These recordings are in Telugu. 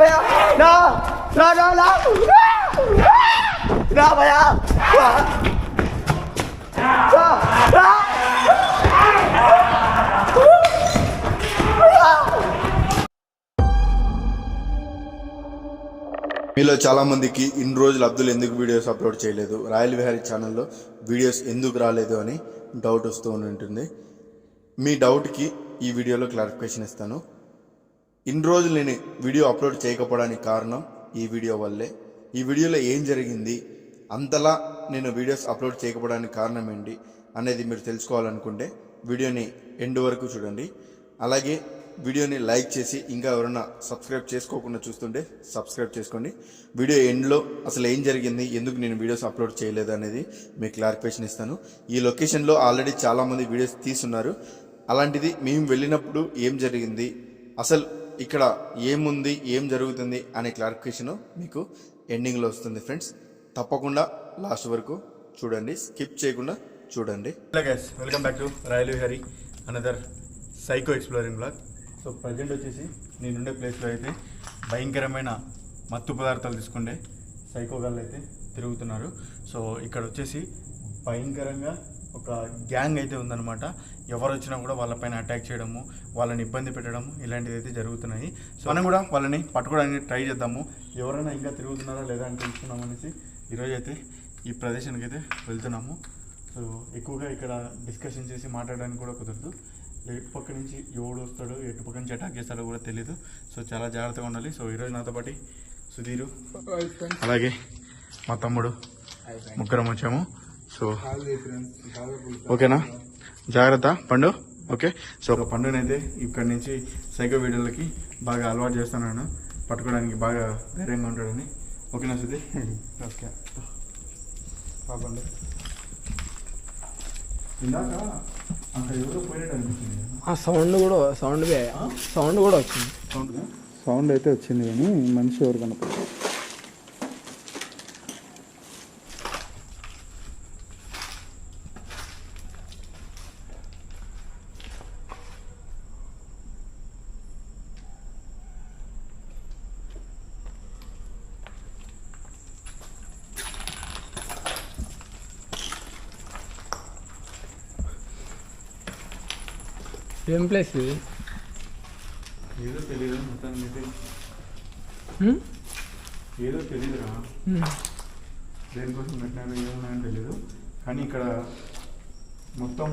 భయ్యా చాలామందికి నా నా నా నా నా మీలో ఇన్ని రోజులు అబ్దుల్ ఎందుకు వీడియోస్ అప్లోడ్ చేయలేదు? రాయల్ విహారీ ఛానల్లో వీడియోస్ ఎందుకు రాలేదు అని డౌట్ వస్తూ ఉంటుంది మీ డౌట్కి ఈ వీడియోలో క్లారిఫికేషన్ ఇస్తాను. ఇన్ని రోజులు నేను వీడియో అప్లోడ్ చేయకపోవడానికి కారణం ఈ వీడియో వల్లే. ఈ వీడియోలో ఏం జరిగింది? అంతలా నేను వీడియోస్ అప్లోడ్ చేయకపోవడానికి కారణం ఏంటి అనేది మీరు తెలుసుకోవాలనుకుంటే వీడియోని ఎండ్ వరకు చూడండి. అలాగే వీడియోని లైక్ చేసి ఇంకా ఎవరైనా సబ్స్క్రైబ్ చేసుకోకుండా చూస్తుంటే సబ్స్క్రైబ్ చేసుకోండి. వీడియో ఎండ్లో అసలు ఏం జరిగింది? ఎందుకు నేను వీడియోస్ అప్లోడ్ చేయలేదు అనేది మీకు క్లారిఫికేషన్ ఇస్తాను. ఈ లొకేషన్లో ఆల్రెడీ చాలామంది వీడియోస్ తీస్తున్నారు. అలాంటిది మేము వెళ్ళినప్పుడు ఏం జరిగింది? అసలు ఇక్కడ ఏముంది ఏం జరుగుతుంది అనే క్లారిఫికేషన్ మీకు ఎండింగ్లో వస్తుంది ఫ్రెండ్స్. తప్పకుండా లాస్ట్ వరకు చూడండి స్కిప్ చేయకుండా చూడండి. Hello guys welcome back to royal Vihari another psycho exploring blog so present వచ్చేసి నేనుండే ప్లేస్లో అయితే భయంకరమైన మత్తు పదార్థాలు తీసుకుండే సైకో గాళ్ళు అయితే తిరుగుతున్నారు. సో ఇక్కడ వచ్చేసి భయంకరంగా ఒక గ్యాంగ్ అయితే ఉందన్నమాట. ఎవరు వచ్చినా కూడా వాళ్ళపైన అటాక్ చేయడము వాళ్ళని ఇబ్బంది పెట్టడం ఇలాంటివి అయితే జరుగుతున్నాయి. సో మనం కూడా వాళ్ళని పట్టుకోవడానికి ట్రై చేద్దాము. ఎవరైనా ఇంకా తిరుగుతున్నారా లేదా అని తెలుసుకున్నాం అనేసి ఈరోజు అయితే ఈ ప్రదేశానికి అయితే వెళ్తున్నాము. సో ఎక్కువగా ఇక్కడ డిస్కషన్ చేసి మాట్లాడడానికి కూడా కుదరదు. ఎటు పక్క నుంచి ఎవడు వస్తాడో ఎటు పక్క నుంచి అటాక్ చేస్తాడో కూడా తెలియదు సో చాలా జాగ్రత్తగా ఉండాలి. సో ఈరోజు నాతో పాటు సుధీరు అలాగే మా తమ్ముడు ముగ్గురం వచ్చాము. సో ఓకేనా? జాగ్రత్త పండు. ఓకే. సో ఒక పండుగనైతే ఇక్కడి నుంచి సైకో వీడియోలకి బాగా అలవాటు చేస్తున్నాను. పట్టుకోవడానికి బాగా ధైర్యంగా ఉంటాడని. ఓకేనా సుధీర్? ఓకే. పాపండి ఇందాక అక్కడ ఎవరో పోయినట్టు అనిపించింది. ఆ సౌండ్ కూడా సౌండ్ సౌండ్ కూడా వచ్చింది. సౌండ్ సౌండ్ అయితే వచ్చింది కానీ మనిషి ఎవరు కనపడలేదు. ఏం ప్లేస్ ఇది? ఏదో తెలియదు మొత్తానికి? ఏదో తెలియదురా. దేనికోసం పెట్టినారో తెలియదు కానీ ఇక్కడ మొత్తం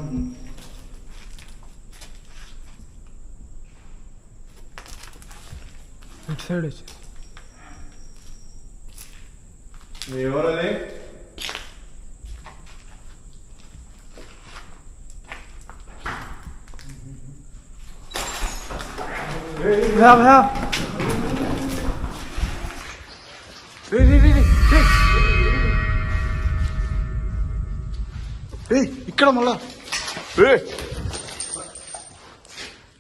ఇటు సైడ్ వచ్చింది ఎవరది? her, her! Hey, hey, hey, hey. ఏయ్ ఇక్కడ మళ్ళా ఏ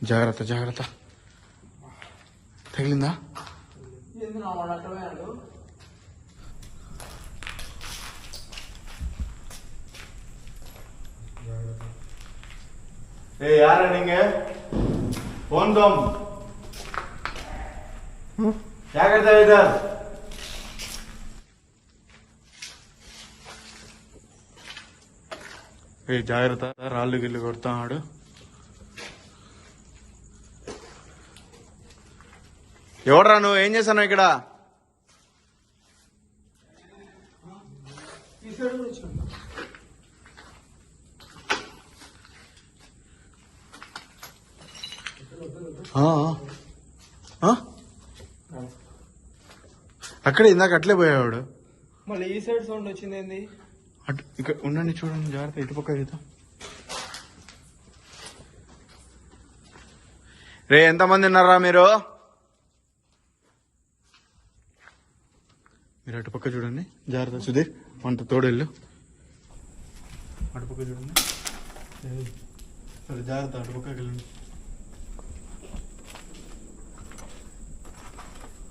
జాగ్రత్త జాగ్రత్త తగిలిందా ఏ యారా నీంగే ఫోన్ దమ్ జాగ్రత్త ఏ జాగ్రత్త. రాళ్ళు గిల్లు కొడుతున్నాడు. ఎవడరా నువ్వు? ఏం చేస్తాను ఇక్కడ? ఆ, ఆ. అక్కడే ఇందాక అట్లే పోయేవాడు. మళ్ళీ ఈ సైడ్ సౌండ్ వచ్చింది ఏంది? అటు ఇక్కడ ఉండండి చూడండి జాగ్రత్త ఇటు పక్క చూద్దాం రే ఎంతమంది ఉన్నారా మీరు? మీరు అటు పక్క చూడండి జాగ్రత్త సుధీర్ వంట తోడెళ్ళు. అటు పక్క చూడండి. సరే జాగ్రత్త అటు పక్కకి వెళ్ళండి.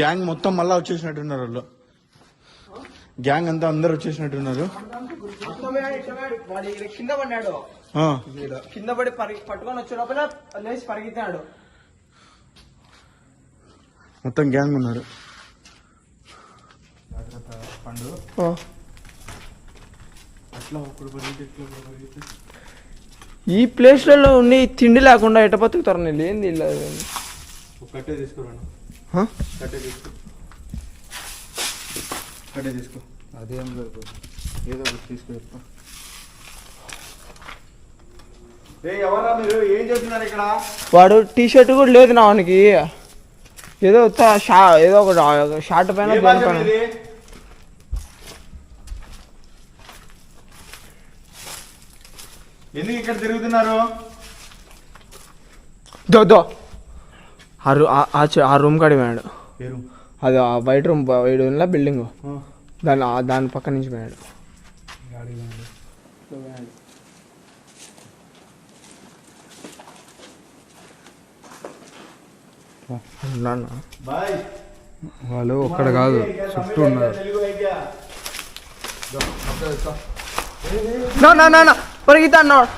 గ్యాంగ్ మొత్తం మళ్ళా వచ్చేసినట్టున్నారు వాళ్ళు. గ్యాంగ్ అంతా అందరు వచ్చేసినట్టున్నారు. కింద పడినాడు కింద పడి పట్టుకొని వచ్చే లోపల లేచి పరిగెత్తాడు మొత్తం గ్యాంగ్ ఉన్నారు. పండు. ఈ ప్లేస్లలో ఉండి తిండి లేకుండా ఎట బతుకుతారు నేను ఏంది కట్టే తీసుకురాను హ? కట్టే తీసుకో. కట్టే తీసుకో. అదేం లేదు ఏదో ఒకటి తీసుకో చెప్పు ఏ ఎవరా మీరు? ఏం చేస్తున్నారు ఇక్కడ? వాడు టీ షర్ట్ కూడా లేదు నా వానికి. ఏదో షా ఏదో ఒక షార్ట్ పైన పైన. ఎందుకు ఇక్కడ తిరుగుతున్నారు? దో దో. ఆ రూ- ఆ- ఆ రూమ్ కాడి పోయాడు. పేరు అది ఆ వైట్ రూమ్ వైడ్ ఉన్న బిల్డింగ్? దాని ఆ- దాని పక్క నుంచి పోయాడు. వాళ్ళు ఒక్కడ కాదు చుట్టూ ఉన్నారు. తెలుగు వైద్య పరిగెత్తా అన్నాడు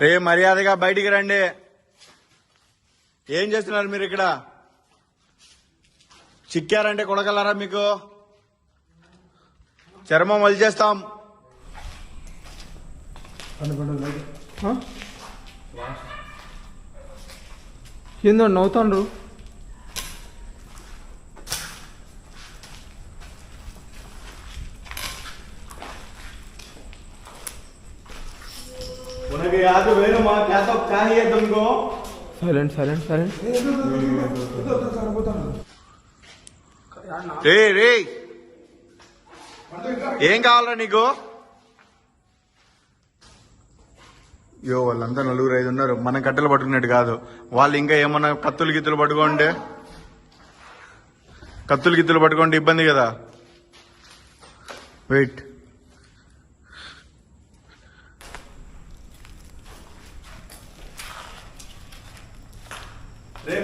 రే మర్యాదగా బయటికి రండి. ఏం చేస్తున్నారు మీరు ఇక్కడ చిక్కారంటే కొడగలరా మీకు చర్మం వలిచేస్తాం పండు పండు లైట్ ఆ? ఏందో నవ్వుతాండ్రు उनके याद वेणु माँ क्या तो चाहिए तुमको సైలెంట్ సైలెంట్ సైలెంట్ రే రే. ఏం కావాలరా నీకు? యో వాళ్ళంతా నలుగురు ఐదు ఉన్నారు. మనం కట్టెలు పట్టుకున్నట్టు కాదు. వాళ్ళు ఇంకా ఏమన్నా కత్తులు గిత్తులు పట్టుకోండి కత్తులు గిత్తులు పట్టుకోండి ఇబ్బంది కదా? వెయిట్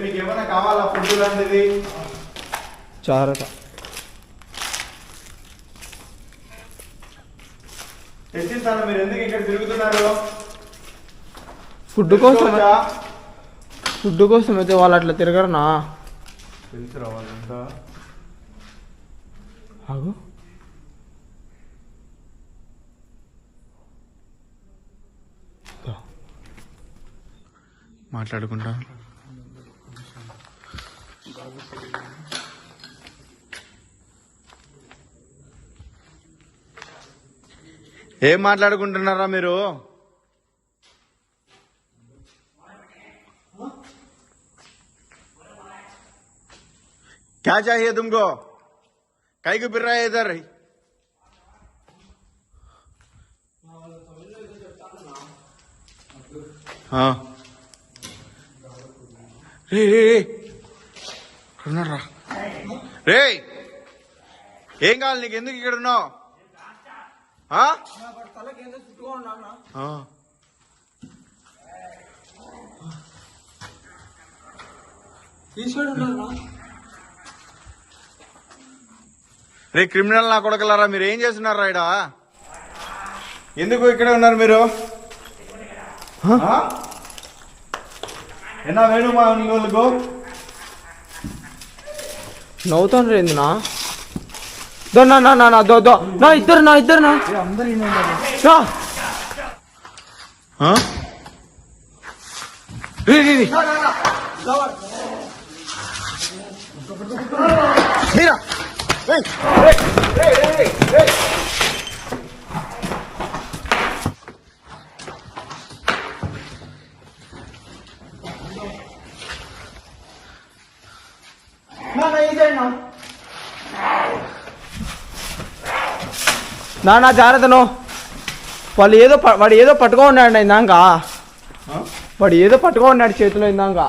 మీకు ఏమైనా కావాలా ఫుడ్ లాంటిది? జాగ్రత్త తెచ్చిస్తాను మీరు ఎందుకు ఇక్కడ తిరుగుతున్నారు? ఫుడ్ కోసం? ఫుడ్ కోసం అయితే వాళ్ళు అట్లా తిరగరనా? తెలుసురా వాళ్ళంతా. ఆగు. మాట్లాడుకుంటా. ఏం మాట్లాడుకుంటున్నారా మీరు क्या चाहिए तुमको कई को फिर रहा है इधर हाँ రే రే రే ఉన్నారా రే ఏం కావాలి నీకు? ఎందుకు ఇక్కడ ఉన్నావు? రే క్రిమినల్ నా కొడకలారా మీరు ఏం చేస్తున్నారా ఇడా ఎందుకు ఇక్కడే ఉన్నారు మీరు? ఎన్నా వేణు మా వాళ్ళకు నవ్వుతాండ్రు ఏంది నా దో నా నా నా నా దో దో. నా ఇద్దరు నా ఇద్దరు నా. అందరు నా ఆ? నా నా జాగ్రత్తను వాళ్ళు ఏదో ప- వాడు ఏదో పట్టుకో ఉన్నాడు ఇందాక వాడు ఏదో పట్టుకో ఉన్నాడు చేతిలో ఇందాక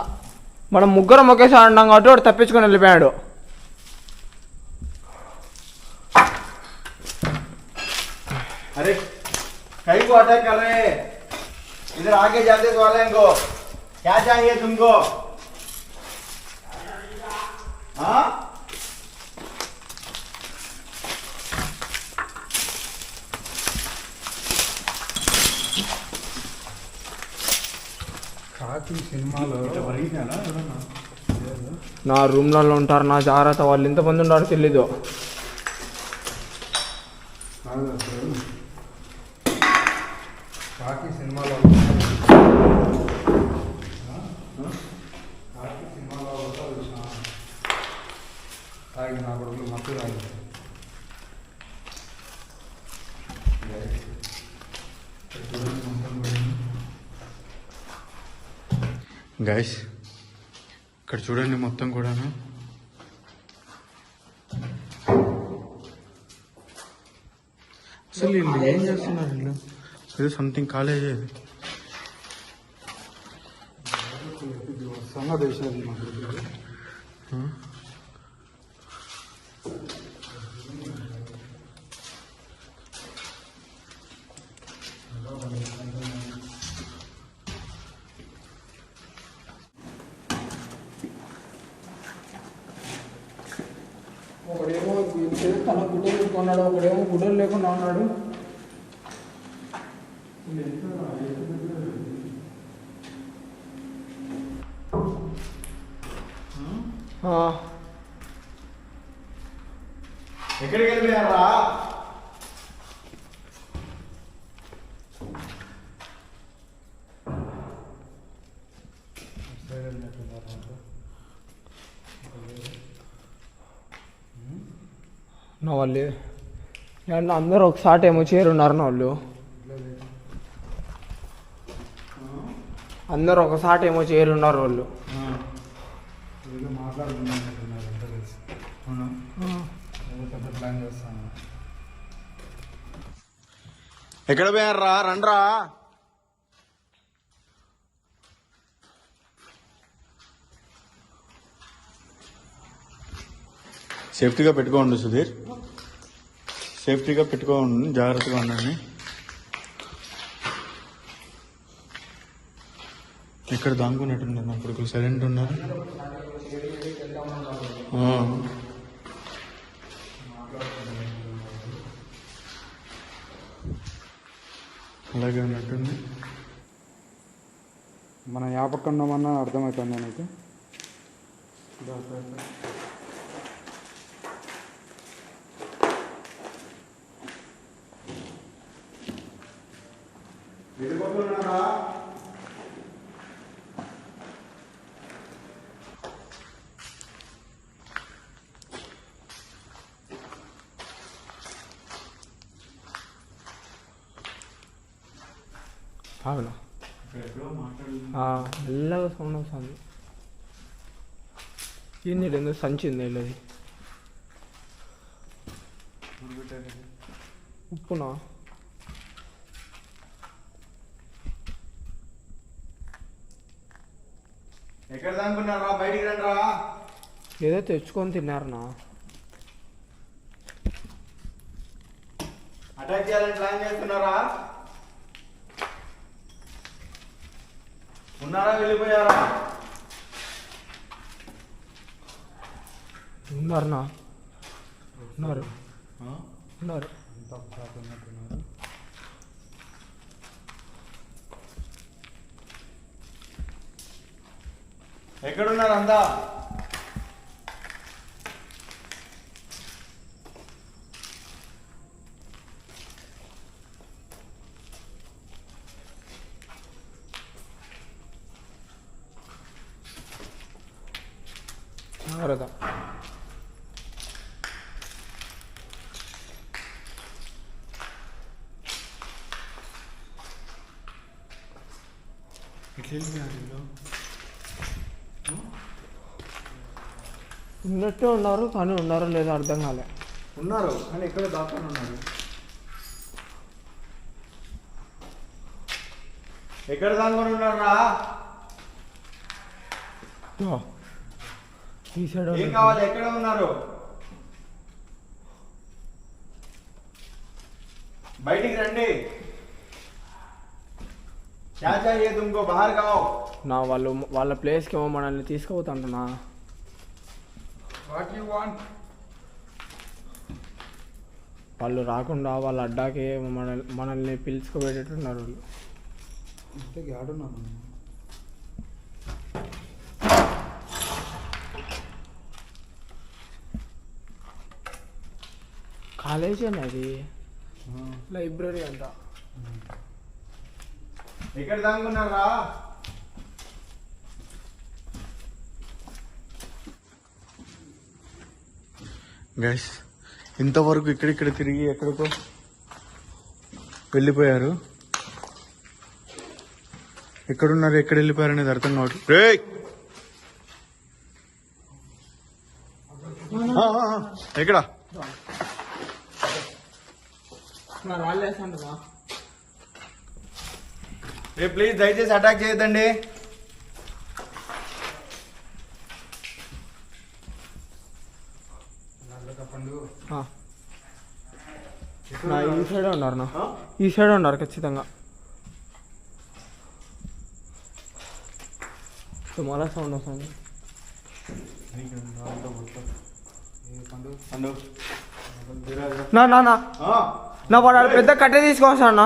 మనం ముగ్గురం ఒకేసారి ఉన్నాం కాబట్టి వాడు తప్పించుకొని వెళ్ళిపోయాడు अरे कहीं को अटैक कर रहे हैं इधर आगे जाते तो वाले को क्या चाहिए तुमको हाँ కాకి సినిమాలో నా రూమ్లలో ఉంటారు నా జాగ్రత్త. వాళ్ళు ఎంతమంది ఉన్నారో తెలీదు. కాకి సినిమాలో కాకి సినిమాలో కూడా చూసిన తాగి నా కొడుకులు మత్తు తాగి గైస్ ఇక్కడ చూడండి మొత్తం కూడాను. అసలు వీళ్ళు ఏం చేస్తున్నారు వీళ్ళు? ఏదో సంథింగ్ కాలేజ్ ఇది. దేశాలు పెట్టుకున్నాడు ఒకడేమో గుడ్డలు లేకుండా ఉన్నాడు. ఆ, ఎక్కడికి వెళ్ళిపోయారా? నా వాళ్ళు అండ్ అందరూ ఒకసారి ఏమో చేరున్నారు వాళ్ళు. అందరూ ఒకసారి ఏమో చేరున్నారు వాళ్ళు. ఎక్కడ పోయారా? రండ్రా. సేఫ్టీగా పెట్టుకోండి సుధీర్. సేఫ్టీగా పెట్టుకోండి జాగ్రత్తగా ఉండండి. ఎక్కడ దాంకున్నట్టున్నారు నా కొడుకులు? సైలెంట్ ఉన్నారు. అలాగే ఉన్నట్టుంది. మనం యాపక్క ఉన్నామన్నా అర్థమవుతుందా నీకు? అవును మెల్లగా సౌండ్ వస్తుంది ఏంది ఇది ఎందుకు సంచి ఉంది వీళ్ళది ఉప్పునా ఎక్కడ దానుకున్నారా బయటికి రండిరా ఏదో తెచ్చుకొని తిన్నారనా అటాక్ చేయాలని ప్లాన్ చేస్తున్నారా? ఉన్నారా వెళ్ళిపోయారా? ఉన్నారనా ఉన్నారు. ఉన్నారు. ఎక్కడున్నారు అంతా? ఉన్నట్టే ఉన్నారు కానీ ఉన్నారో లేదో అర్థం కాలే ఉన్నారు కానీ ఎక్కడ దాక్కొని ఉన్నారు ఎక్కడ దాక్కొని ఉన్నారా ఇదిగో. ఈ సైడ్ ఏం కావాలి ఎక్కడ ఉన్నారు బయటికి రండి क्या चाहिए तुमको बाहर का आओ నా వాళ్ళు వాళ్ళ ప్లేస్కి ఏమో మనల్ని తీసుకుపోతుంటున్నా వాట్ యు వాంట్ వాళ్ళు రాకుండా వాళ్ళ అడ్డాకి ఏమో మనల్ని మనల్ని పిలుచుకుపోయేటట్టున్నారు వాళ్ళు. ఆడున్నాను కాలేజీ అది లైబ్రరీ అంట. ఎక్కడ దాంగున్నారా? గైస్ ఇంతవరకు ఇక్కడిక్కడ తిరిగి ఎక్కడికో వెళ్ళిపోయారు. ఎక్కడున్నారు ఎక్కడ వెళ్ళిపోయారు అనేది అర్థం కావట్లేదు ఆ. ఎక్కడ? రే. ప్లీజ్ దయచేసి అటాక్ చేయొద్దండి ఆ. నా ఈ సైడే ఉన్నారు నా ఈ సైడే ఉన్నారు ఖచ్చితంగా. తుమారా సౌండ్ వస్తుంది? నా నా నా. నా వాడు ఆడ పెద్ద కట్టె తీసుకొస్తాను అన్న.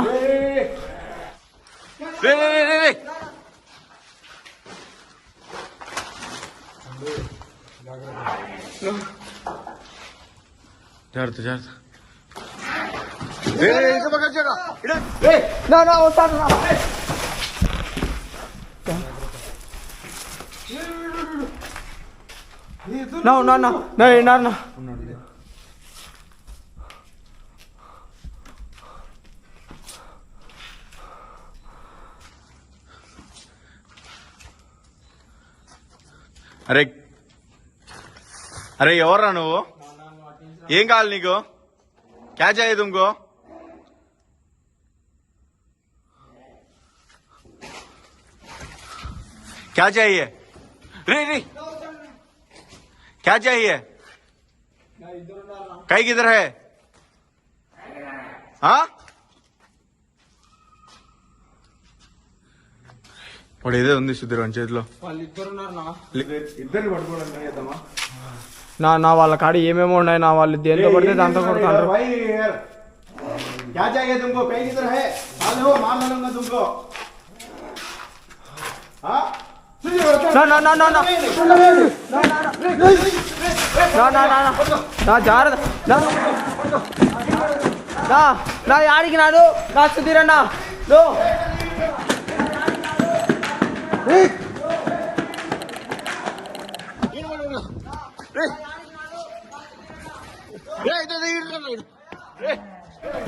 జాగ్రత్త జాగ్రత్త. No, అరే అరే ఎవర్రా నువ్వు? ఏం కావాలి నీకు? క్యాచ్ అయ్యేది ఇంకో. क्या चाहिए रे रे क्या चाहिए कई किधर है हाँ వాడు ఏదో ఉంది సుధీర్ వాని చేతిలో వాళ్ళు ఇద్దరు ఉన్నారు నా ఇద్దరిని పట్టుకోవడం చేద్దామా నా నా వాళ్ళ కాడ ఏమేమి ఉన్నాయి నా వాళ్ళు దేంతో పడితే దాంతో కొడతారు भाई यार क्या चाहिए तुमको कहीं किधर है मार लो मार लूंगा तुमको हाँ నా నా నా నా నా నా నా నా నా నా జాగ్రత్త నా నా నా యాడికి నాడు నా సుధీరన్న నో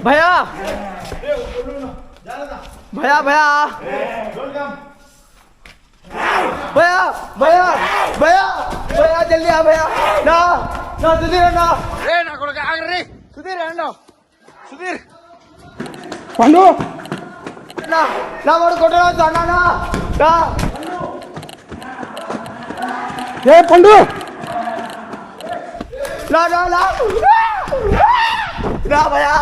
భయా భయా భయా भैया भैया भैया भैया जल्दी आ भैया ना ना सुधीर ना ए ना कोड़ के आगे रे सुधीर अण्णा सुधीर పండు నా నా వాడు కొట్టడం అన్నా నా నా ఏ పండు నా నా నా నా భయ్యా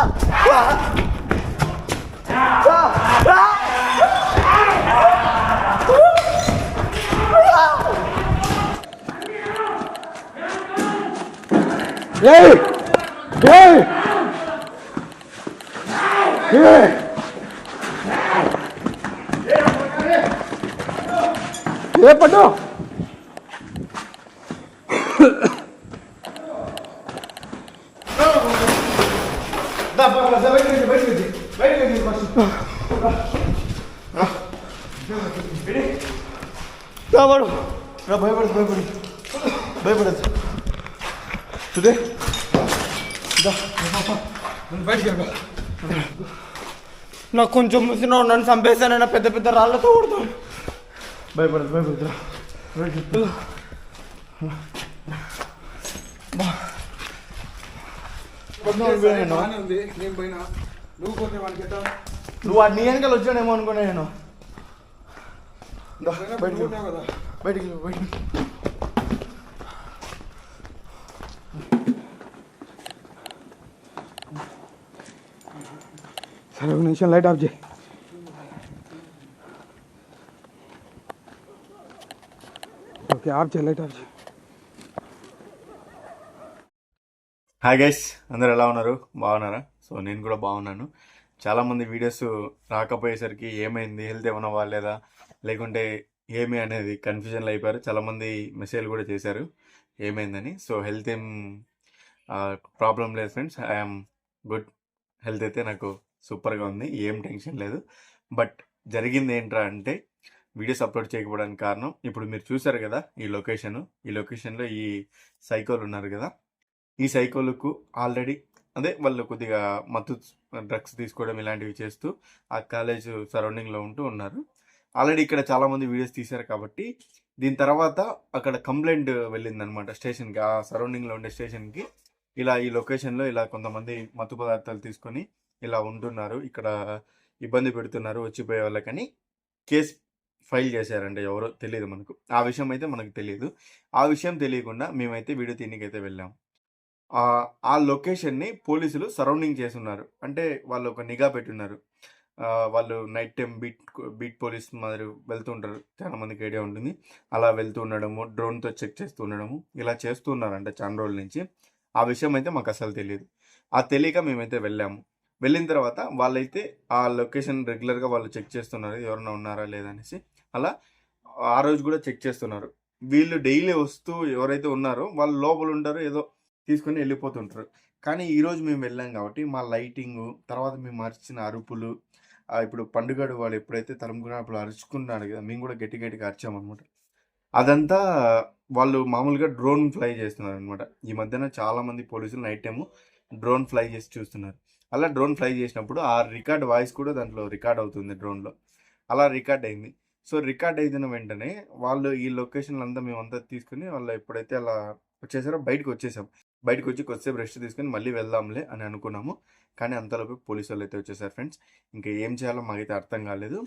E aí? E aí? E aí? Epa, não! Dá pra fazer, vai dividir, vai dividir. Vai dividir, Baixinho. Dá, mano. Vai, vai, vai, vai. Vai, vai. Туди? Да. బయటికి నాకు కొంచెం ముసిన నన్ను చంపేశానైనా పెద్ద పెద్ద రాళ్ళతో కొడతాను. భయపడదు భయపడదు బయట నువ్వు వాడి నీ వెనకాల వచ్చానేమో అనుకున్నా నేను. బయటికి బయటికి సరే ఒక నిమిషం లైట్ ఆఫ్ చేయి. ఓకే ఆఫ్ చేయి లైట్ ఆఫ్ చేయి. హాయ్ గైస్ అందరు ఎలా ఉన్నారు? బాగున్నారా? సో నేను కూడా బాగున్నాను. చాలామంది వీడియోస్ రాకపోయేసరికి ఏమైంది హెల్త్ ఏమైనా వాళ్ళేదా లేకుంటే ఏమి అనేది కన్ఫ్యూజన్లో అయిపోయారు. చాలామంది మెసేజ్లు కూడా చేశారు ఏమైందని. సో హెల్త్ ఏం ప్రాబ్లం లేదు ఫ్రెండ్స్ ఐఎమ్ గుడ్ హెల్త్ అయితే నాకు సూపర్గా ఉంది. ఏం టెన్షన్ లేదు. బట్ జరిగింది ఏంట్రా అంటే వీడియోస్ అప్లోడ్ చేయకపోవడానికి కారణం ఇప్పుడు మీరు చూసారు కదా ఈ లొకేషన్. ఈ లొకేషన్లో ఈ సైకోలు ఉన్నారు కదా. ఈ సైకోలకు ఆల్రెడీ అదే వాళ్ళు కొద్దిగా మత్తు డ్రగ్స్ తీసుకోవడం ఇలాంటివి చేస్తూ ఆ కాలేజ్ సరౌండింగ్లో ఉంటూ ఉన్నారు. ఆల్రెడీ ఇక్కడ చాలామంది వీడియోస్ తీశారు కాబట్టి దీని తర్వాత అక్కడ కంప్లైంట్ వెళ్ళిందనమాట స్టేషన్కి. ఆ సరౌండింగ్లో ఉండే స్టేషన్కి ఇలా ఈ లొకేషన్లో ఇలా కొంతమంది మత్తు పదార్థాలు తీసుకొని ఇలా ఉంటున్నారు. ఇక్కడ ఇబ్బంది పెడుతున్నారు వచ్చిపోయే వాళ్ళకని కేసు ఫైల్ చేశారంటే ఎవరో తెలియదు మనకు. ఆ విషయం అయితే మనకు తెలియదు ఆ విషయం తెలియకుండా మేమైతే వీడియో తీయనికైతే వెళ్ళాం. ఆ ఆ లొకేషన్ని పోలీసులు సరౌండింగ్ చేస్తున్నారు. అంటే వాళ్ళు ఒక నిఘా పెట్టున్నారు. వాళ్ళు night time beat beat police మాదిరి వెళ్తుంటారు చాలా మందికి ఐడియా ఉంటుంది. అలా వెళ్తూ ఉండడము డ్రోన్తో చెక్ చేస్తూ ఉండడము ఇలా చేస్తూ ఉన్నారంట చాలా రోజుల నుంచి. ఆ విషయం అయితే మాకు అసలు తెలియదు ఆ తెలియక మేమైతే వెళ్ళాము. వెళ్ళిన తర్వాత వాళ్ళైతే ఆ లొకేషన్ రెగ్యులర్గా వాళ్ళు చెక్ చేస్తున్నారు ఎవరైనా ఉన్నారా లేదనేసి. అలా ఆ రోజు కూడా చెక్ చేస్తున్నారు. వీళ్ళు డైలీ వస్తూ ఎవరైతే ఉన్నారో వాళ్ళు లోపల ఉంటారో ఏదో తీసుకొని వెళ్ళిపోతుంటారు. కానీ ఈరోజు మేము వెళ్ళాం కాబట్టి మా లైటింగ్ తర్వాత మేము అరిచిన అరుపులు ఇప్పుడు పండుగడు వాడు ఎప్పుడైతే తరుముకున్నప్పుడు అరుచుకున్నాడు కదా మేము కూడా గట్టి గట్టిగా అరిచామన్నమాట అదంతా వాళ్ళు మామూలుగా డ్రోన్ ఫ్లై చేస్తున్నారు అనమాట ఈ మధ్యన చాలా మంది పోలీసులు నైట్ టైము డ్రోన్ ఫ్లై చేసి చూస్తున్నారు. అలా డ్రోన్ ఫ్లై చేసినప్పుడు ఆ రికార్డ్ వాయిస్ కూడా దాంట్లో రికార్డ్ అవుతుంది డ్రోన్లో. అలా రికార్డ్ అయింది. సో రికార్డ్ అయిన వెంటనే వాళ్ళు ఈ లొకేషన్లు అంతా మేమంతా తీసుకుని వాళ్ళు ఎప్పుడైతే అలా వచ్చేసారో బయటకు వచ్చేసాం. బయటకు వచ్చి కొద్దిసేపు రెస్ట్ తీసుకుని మళ్ళీ వెళ్దాంలే అని అనుకున్నాము. కానీ అంతలోపు పోలీసు వాళ్ళు అయితే వచ్చేసారు ఫ్రెండ్స్. ఇంకా ఏం చేయాలో మాకైతే అర్థం కాలేదు.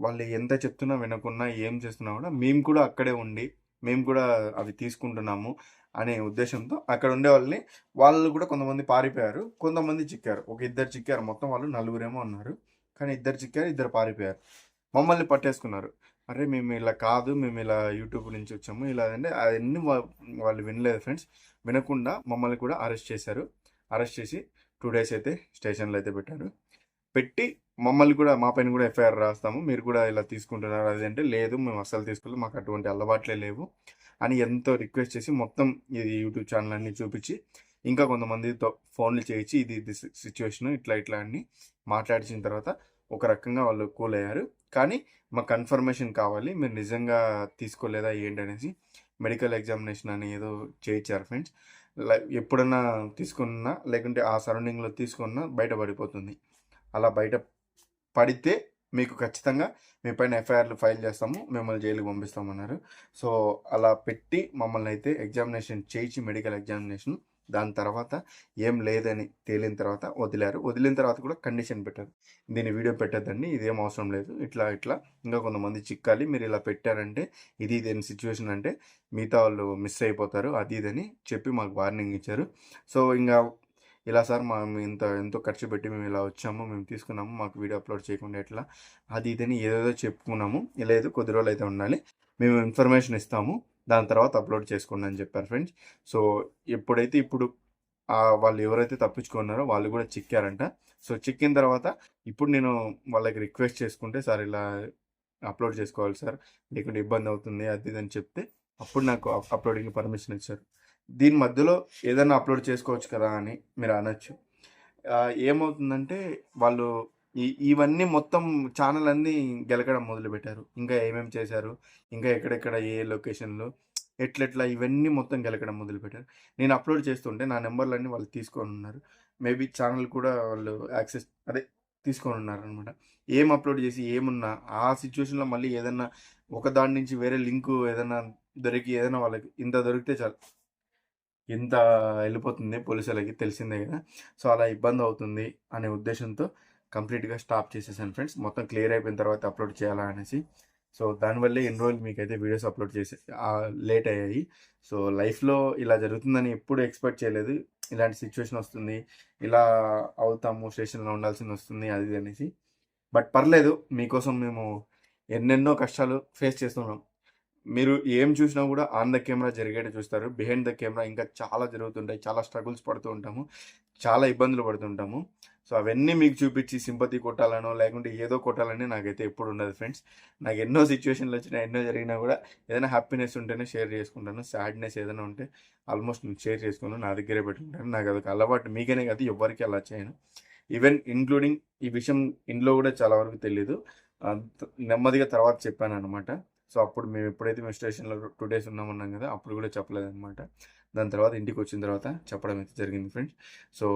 వాళ్ళు ఎంత చెప్తున్నా వినకున్నా ఏం చేస్తున్నా కూడా మేము కూడా అక్కడే ఉండి మేము కూడా అవి తీసుకుంటున్నాము. అనే ఉద్దేశంతో అక్కడ ఉండే వాళ్ళని వాళ్ళు కూడా కొంతమంది పారిపోయారు కొంతమంది చిక్కారు. ఒక ఇద్దరు చిక్కారు. మొత్తం వాళ్ళు నలుగురేమో ఉన్నారు కానీ ఇద్దరు చిక్కారు ఇద్దరు పారిపోయారు. మమ్మల్ని పట్టేసుకున్నారు. అరే మేము ఇలా కాదు మేము ఇలా యూట్యూబ్ నుంచి వచ్చాము ఇలా అంటే అవన్నీ వాళ్ళు వినలేదు ఫ్రెండ్స్. వినకుండా మమ్మల్ని కూడా అరెస్ట్ చేశారు. అరెస్ట్ చేసి టూ డేస్ అయితే స్టేషన్లో అయితే పెట్టారు. పెట్టి మమ్మల్ని కూడా మా పైన కూడా ఎఫ్ఐఆర్ రాస్తాము. మీరు కూడా ఇలా తీసుకుంటున్నారు. అది అంటే లేదు మేము అస్సలు తీసుకోలేదు. మాకు అటువంటి అలవాట్లే లేవు. అని ఎంతో రిక్వెస్ట్ చేసి మొత్తం ఇది యూట్యూబ్ ఛానల్ అన్ని చూపించి ఇంకా కొంతమందితో ఫోన్లు చేయించి ఇది ఇది సిచ్యువేషన్ ఇట్లా ఇట్లా అన్ని మాట్లాడించిన తర్వాత ఒక రకంగా వాళ్ళు కూల్ అయ్యారు. కానీ మాకు కన్ఫర్మేషన్ కావాలి మీరు నిజంగా తీసుకోలేదా ఏంటి అనేసి మెడికల్ ఎగ్జామినేషన్ అని ఏదో చేయించారు ఫ్రెండ్స్. లైక్ ఎప్పుడన్నా తీసుకున్నా లేకుంటే ఆ సరౌండింగ్లో తీసుకున్నా బయట పడిపోతుంది. అలా బయట పడితే మీకు ఖచ్చితంగా మీ పైన ఎఫ్ఐఆర్లు ఫైల్ చేస్తాము మిమ్మల్ని జైలుకి పంపిస్తామన్నారు. సో అలా పెట్టి మమ్మల్ని అయితే ఎగ్జామినేషన్ చేయించి మెడికల్ ఎగ్జామినేషన్ దాని తర్వాత ఏం లేదని తేలిన తర్వాత వదిలారు. వదిలిన తర్వాత కూడా కండిషన్ పెట్టారు. దీని వీడియో పెట్టద్దండి ఇదేం అవసరం లేదు. ఇట్లా ఇట్లా. ఇంకా కొంతమంది చిక్కాలి మీరు ఇలా పెట్టారంటే ఇది ఇదేని సిచ్యువేషన్ అంటే మిగతా వాళ్ళు మిస్ అయిపోతారు అది ఇదని చెప్పి మాకు వార్నింగ్ ఇచ్చారు. సో ఇంకా ఇలా సార్ మా మేము ఇంత ఎంతో ఖర్చు పెట్టి మేము ఇలా వచ్చాము మేము తీసుకున్నాము మాకు వీడియో అప్లోడ్ చేయకుండా ఎట్లా? అది ఇదని ఏదేదో చెప్పుకున్నాము లేదు కొద్ది రోజులు అయితే ఉండాలి. మేము ఇన్ఫర్మేషన్ ఇస్తాము దాని తర్వాత అప్లోడ్ చేసుకోండి అని చెప్పారు ఫ్రెండ్స్. సో ఎప్పుడైతే ఇప్పుడు వాళ్ళు ఎవరైతే తప్పించుకున్నారో వాళ్ళు కూడా చిక్కారంట. సో చిక్కిన తర్వాత ఇప్పుడు నేను వాళ్ళకి రిక్వెస్ట్ చేసుకుంటే సార్ ఇలా అప్లోడ్ చేసుకోవాలి సార్ లేకుంటే ఇబ్బంది అవుతుంది అది ఇది అని చెప్తే అప్పుడు నాకు అప్లోడింగ్ పర్మిషన్ ఇచ్చారు. దీని మధ్యలో ఏదైనా అప్లోడ్ చేసుకోవచ్చు కదా అని మీరు అనొచ్చు. ఏమవుతుందంటే వాళ్ళు ఈ ఇవన్నీ మొత్తం ఛానల్ అన్నీ గెలకడం మొదలుపెట్టారు. ఇంకా ఏమేమి చేశారు ఇంకా ఎక్కడెక్కడ ఏ లొకేషన్లో ఎట్లెట్లా ఇవన్నీ మొత్తం గెలకడం మొదలుపెట్టారు. నేను అప్లోడ్ చేస్తుంటే నా నెంబర్లన్నీ వాళ్ళు తీసుకొని ఉన్నారు. మేబీ ఛానల్ కూడా వాళ్ళు యాక్సెస్ అదే తీసుకొని ఉన్నారనమాట ఏం అప్లోడ్ చేసి ఏమున్నా ఆ సిచ్యువేషన్లో మళ్ళీ ఏదన్నా ఒక దాని నుంచి వేరే లింకు ఏదైనా దొరికి ఏదైనా వాళ్ళకి ఇంత దొరికితే చాలు. ఇంత వెళ్ళిపోతుంది పోలీసులకి తెలిసిందే కదా. సో అలా ఇబ్బంది అవుతుంది అనే ఉద్దేశంతో కంప్లీట్గా స్టాప్ చేసేసాను ఫ్రెండ్స్. మొత్తం క్లియర్ అయిపోయిన తర్వాత అప్లోడ్ చేయాలా అనేసి. సో దానివల్లే ఎన్ని రోజులు మీకైతే వీడియోస్ అప్లోడ్ చేసే లేట్ అయ్యాయి. సో లైఫ్లో ఇలా జరుగుతుందని ఎప్పుడు ఎక్స్పెక్ట్ చేయలేదు. ఇలాంటి సిచ్యువేషన్ వస్తుంది. ఇలా అవుతాము స్టేషన్లో ఉండాల్సింది వస్తుంది అది అనేసి. బట్ పర్లేదు మీకోసం మేము ఎన్నెన్నో కష్టాలు ఫేస్ చేస్తున్నాం. మీరు ఏం చూసినా కూడా ఆన్ ద కెమెరా జరిగేట చూస్తారు. బిహైండ్ ద కెమెరా ఇంకా చాలా జరుగుతుంటాయి. చాలా స్ట్రగుల్స్ పడుతూ ఉంటాము. చాలా ఇబ్బందులు పడుతుంటాము సో అవన్నీ మీకు చూపించి సింపతి కొట్టాలనో లేకుంటే ఏదో కొట్టాలని నాకైతే ఎప్పుడు ఉండదు ఫ్రెండ్స్. నాకు ఎన్నో సిచ్యువేషన్లు వచ్చినా ఎన్నో జరిగినా కూడా ఏదైనా హ్యాపీనెస్ ఉంటేనే షేర్ చేసుకుంటాను. సాడ్నెస్ ఏదైనా ఉంటే ఆల్మోస్ట్ నేను షేర్ చేసుకున్నాను. నా దగ్గరే పెట్టుకుంటాను. నాకు అదొక అలవాటు. మీకనే కాదు ఎవరికి అలా చేయను. ఈవెన్ ఇంక్లూడింగ్ ఈ విషయం ఇంట్లో కూడా చాలా వరకు తెలియదు నెమ్మదిగా తర్వాత చెప్పాను అనమాట సో అప్పుడు మేము ఎప్పుడైతే మేము స్టేషన్లో టూ డేస్ ఉన్నామన్నాం కదా అప్పుడు కూడా చెప్పలేదన్నమాట. దాని తర్వాత ఇంటికి వచ్చిన తర్వాత చెప్పడం అయితే జరిగింది ఫ్రెండ్స్. సో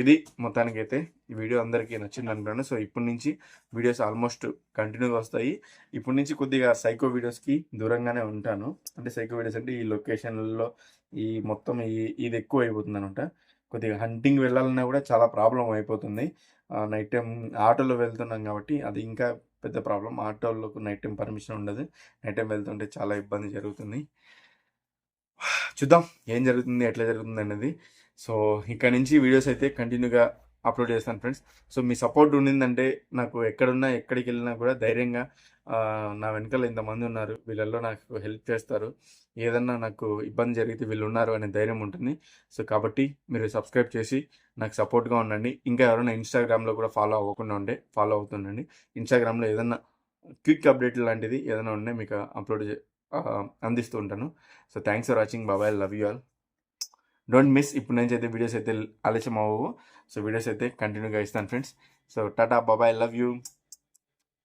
ఇది మొత్తానికి అయితే ఈ వీడియో అందరికీ నచ్చింది అనుకున్నాను. సో ఇప్పటి నుంచి వీడియోస్ ఆల్మోస్ట్ కంటిన్యూగా వస్తాయి. ఇప్పటి నుంచి కొద్దిగా సైకో వీడియోస్కి దూరంగానే ఉంటాను. అంటే సైకో వీడియోస్ అంటే ఈ లొకేషన్లలో ఈ మొత్తం ఈ ఇది ఎక్కువ అయిపోతుంది అనమాట కొద్దిగా హంటింగ్ వెళ్ళాలన్నా కూడా చాలా ప్రాబ్లం అయిపోతుంది. నైట్ టైం ఆటోలో వెళ్తున్నాం కాబట్టి అది ఇంకా పెద్ద ప్రాబ్లం ఆటోలకు నైట్ టైం పర్మిషన్ ఉండదు. నైట్ టైం వెళ్తుంటే చాలా ఇబ్బంది జరుగుతుంది. చూద్దాం. ఏం జరుగుతుంది ఎట్లా జరుగుతుంది అనేది. సో ఇక్కడ నుంచి వీడియోస్ అయితే కంటిన్యూగా అప్లోడ్ చేస్తాను ఫ్రెండ్స్. సో మీ సపోర్ట్ ఉండిందంటే నాకు ఎక్కడున్నా ఎక్కడికి వెళ్ళినా కూడా ధైర్యంగా నా వెనకాల ఇంతమంది ఉన్నారు. వీళ్ళల్లో నాకు హెల్ప్ చేస్తారు. ఏదన్నా నాకు ఇబ్బంది జరిగితే వీళ్ళు ఉన్నారు అనే ధైర్యం ఉంటుంది. సో కాబట్టి మీరు సబ్స్క్రైబ్ చేసి నాకు సపోర్ట్గా ఉండండి. ఇంకా ఎవరైనా ఇన్స్టాగ్రామ్లో కూడా ఫాలో అవ్వకుండా ఉండే ఫాలో అవుతుండండి. ఇన్స్టాగ్రామ్లో ఏదన్నా క్విక్ అప్డేట్ లాంటిది ఏదైనా ఉంటే మీకు అప్లోడ్ చే- అందిస్తూ ఉంటాను. So thanks for watching. బాబాయ్ love you all. Don't miss ఇప్పుడు నుంచి అయితే వీడియోస్ అయితే ఆలస్యం అవ్వవు సో వీడియోస్ అయితే కంటిన్యూగా ఇస్తాను ఫ్రెండ్స్ సో టాటా బాబాయ్ లవ్ యూ